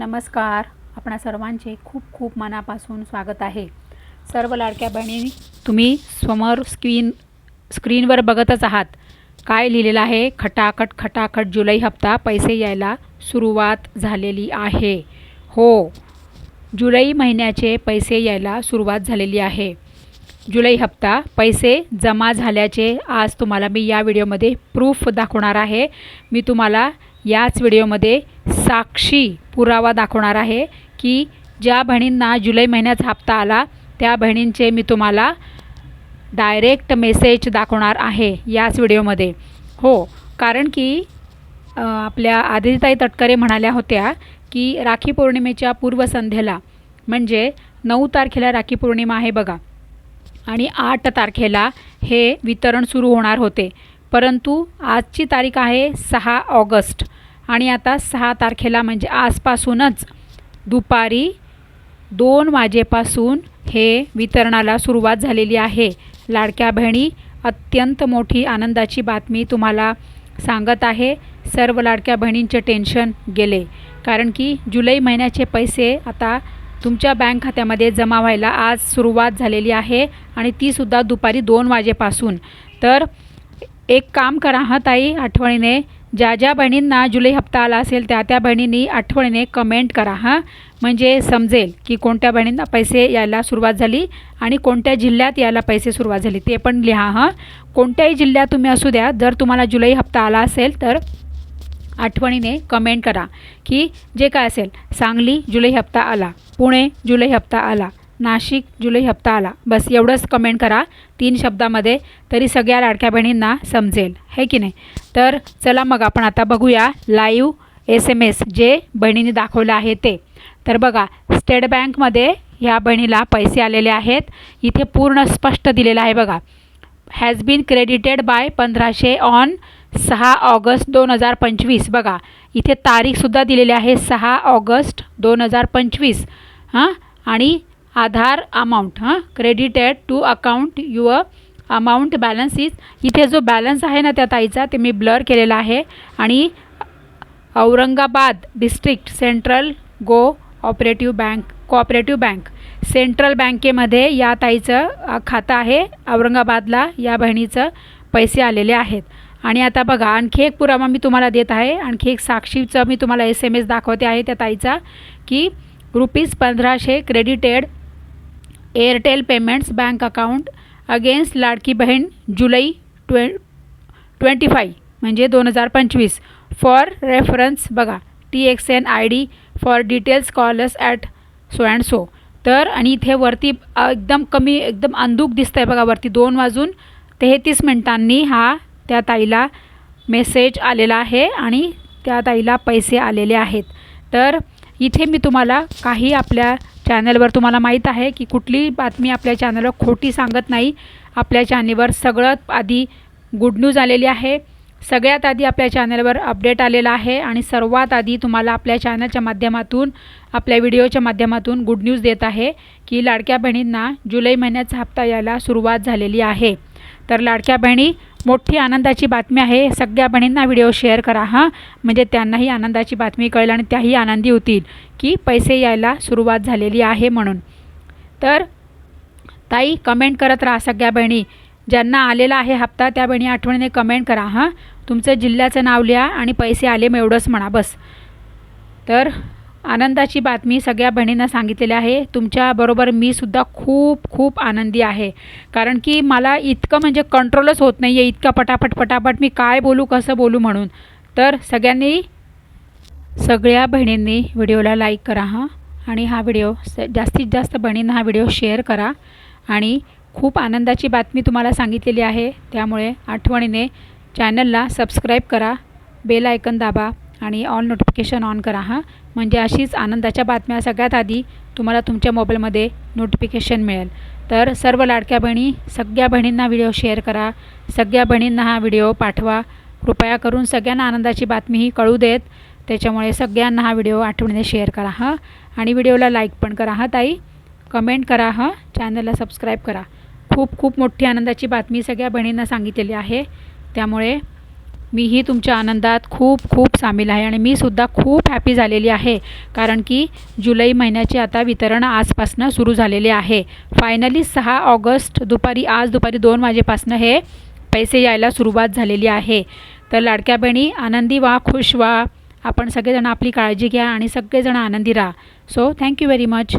नमस्कार. आपणा सर्वांचे खूप खूप मनापासून स्वागत आहे. सर्व लाडक्या बहिणी तुम्ही समोर स्क्रीन स्क्रीनवर बघतच आहात. काय लिहिलेलं आहे? खटाखट खटाखट जुलै हप्ता पैसे यायला सुरुवात झालेली आहे. हो जुलै महिन्याचे पैसे यायला सुरुवात झालेली आहे. जुलै हप्ता पैसे जमा झाल्याचे आज तुम्हाला मी या व्हिडिओमध्ये प्रूफ दाखवणार आहे. मी तुम्हाला याच व्हिडिओमध्ये साक्षी पुरावा दाखवणार आहे की ज्या बहिणींना जुलै महिन्याचा हप्ता आला त्या बहिणींचे मी तुम्हाला डायरेक्ट मेसेज दाखवणार आहे याच व्हिडिओमध्ये. हो कारण की आपल्या आदिताई तटकरे म्हणाल्या होत्या की राखी पौर्णिमेच्या पूर्वसंध्येला म्हणजे नऊ तारखेला राखी पौर्णिमा आहे बघा आणि आठ तारखेला हे वितरण सुरू होणार होते. परंतु आजची तारीख आहे सहा ऑगस्ट. आणि आता सहा तारखेला म्हणजे आजपासूनच दुपारी दोन वाजेपासून हे वितरणाला सुरुवात झालेली आहे. लाडक्या बहिणी अत्यंत मोठी आनंदाची बातमी तुम्हाला सांगत आहे. सर्व लाडक्या बहिणींचे टेन्शन गेले. कारण की जुलै महिन्याचे पैसे आता तुमच्या बँक खात्यामध्ये जमा व्हायला आज सुरुवात झालेली आहे आणि तीसुद्धा दुपारी दोन वाजेपासून. तर एक काम करा हां ताई आठवणीने. ज्या ज्या बहिणींना जुलै हप्ता आला असेल त्या त्या बहिणींनी आठवणीने कमेंट करा हां. म्हणजे समजेल की कोणत्या बहिणींना पैसे यायला सुरुवात झाली आणि कोणत्या जिल्ह्यात यायला पैसे सुरुवात झाली ते पण लिहा हां. कोणत्याही जिल्ह्यात तुम्ही असू द्या जर तुम्हाला जुलै हप्ता आला असेल तर आठवणीने कमेंट करा की जे काय असेल सांगली जुलै हप्ता आला पुणे जुलै हप्ता आला नाशिक जुलै हप्ता आला. बस एवढंच कमेंट करा. तीन शब्दामध्ये तरी सगळ्या लाडक्या बहिणींना समजेल. है की नाही? तर चला मग आपण आता बघूया लाईव्ह एस एम एस जे बहिणीने दाखवलं आहे ते. तर बघा स्टेट बँकमध्ये ह्या बहिणीला पैसे आलेले आहेत. इथे पूर्ण स्पष्ट दिलेलं आहे बघा. हॅज बीन क्रेडिटेड बाय पंधराशे ऑन सहा ऑगस्ट दोन हजार पंचवीस. बघा इथे तारीखसुद्धा दिलेली आहे सहा ऑगस्ट दोन हजार पंचवीस. हां? आणि आधार अमाऊंट हां? Credited to account your amount balance is इथे जो बॅलन्स आहे ना त्या ताईचा ते मी ब्लर केलेला आहे. आणि Aurangabad district central cooperative bank cooperative bank central बँकेमध्ये या ताईचं खातं आहे. औरंगाबादला या बहिणीचं पैसे आलेले आहेत. आणि आता बघा आणखी एक पुरावा मी तुम्हाला देत आहे. आणखी एक साक्षीचं मी तुम्हाला एस एम एस दाखवते आहे त्या ताईचा की रुपीज पंधराशे credited Airtel payments bank account against Ladki Bahin July twe twenty five म्हणजे दोन हजार पंचवीस. फॉर रेफरन्स बघा T X N I D for details callers at so and so. तर आणि इथे वरती एकदम कमी एकदम अंधूक दिसतं आहे बघा वरती दोन वाजून तेहतीस मिनिटांनी हा त्या ताईला मेसेज आलेला आहे आणि त्या ताईला पैसे आलेले आहेत. तर इथे मी तुम्हाला काही आपल्या चॅनलवर तुम्हाला माहीत आहे की कुठली बातमी आपल्या चॅनलवर खोटी सांगत नाही. आपल्या चॅनलवर सगळ्यात आधी गुड न्यूज आलेली आहे. सगळ्यात आधी आपल्या चॅनलवर अपडेट आलेला आहे आणि सर्वात आधी तुम्हाला आपल्या चॅनलच्या माध्यमातून आपल्या व्हिडिओच्या माध्यमातून गुड न्यूज देत आहे की लाडक्या बहिणींना जुलै महिन्याचा हप्ता यायला सुरुवात झालेली आहे. तर लाडक्या बहिणी मोठी आनंदाची बातमी आहे. सगळ्या बहिणींना व्हिडिओ शेअर करा हां. म्हणजे त्यांनाही आनंदाची बातमी कळेल आणि त्याही आनंदी होतील की पैसे यायला सुरुवात झालेली आहे म्हणून. तर ताई कमेंट करत राहा सगळ्या बहिणी. ज्यांना आलेला आहे हप्ता त्या बहिणी आठवणीने कमेंट करा हां. तुमचं जिल्ह्याचं नाव लिहा आणि पैसे आले मग एवढंच म्हणा बस. तर आनंदाची बातमी सगळ्या बहिणींना सांगितलेली आहे. तुमच्याबरोबर मी सुद्धा खूप खूप आनंदी आहे. कारण की मला इतकं म्हणजे कंट्रोलच होत नाही आहे इतकं पटापट पटापट मी काय बोलू कसं बोलू म्हणून. तर सगळ्यांनी सगळ्या बहिणींनी व्हिडिओला लाईक करा हां. आणि हा व्हिडिओ स जास्तीत जास्त बहिणींना हा व्हिडिओ शेअर करा. आणि खूप आनंदाची बातमी तुम्हाला सांगितलेली आहे. त्यामुळे आठवणीने चॅनलला सबस्क्राईब करा. बेल आयकन दाबा. आणि ऑल नोटिफिकेशन ऑन करा हां. म्हणजे अशीच आनंदाच्या बातम्या सगळ्यात आधी तुम्हाला तुमच्या मोबाईलमध्ये नोटिफिकेशन मिळेल. तर सर्व लाडक्या बहिणी सगळ्या बहिणींना व्हिडिओ शेअर करा. सगळ्या बहिणींना हा व्हिडिओ पाठवा. कृपया करून सगळ्यांना आनंदाची बातमी ही कळू देत. त्याच्यामुळे सगळ्यांना हा व्हिडिओ आठवणीने शेअर करा हां. आणि व्हिडिओला लाईक पण करा हां ताई. कमेंट करा हां. चॅनलला सबस्क्राईब करा. खूप खूप मोठी आनंदाची बातमी सगळ्या बहिणींना सांगितलेली आहे. त्यामुळे मीही तुमच्या आनंदात खूप खूप सामील आहे आणि मी सुद्धा खूप हॅपी झालेली आहे. कारण की जुलै महिन्याचे आता वितरण आजपासनं सुरू झालेले आहे. फायनली सहा ऑगस्ट दुपारी आज दुपारी दोन वाजेपासनं हे पैसे यायला सुरुवात झालेली आहे. तर लाडक्या बहिणी आनंदी व्हा खुश व्हा. आपण सगळेजण आपली काळजी घ्या आणि सगळेजण आनंदी राहा. So thank you very much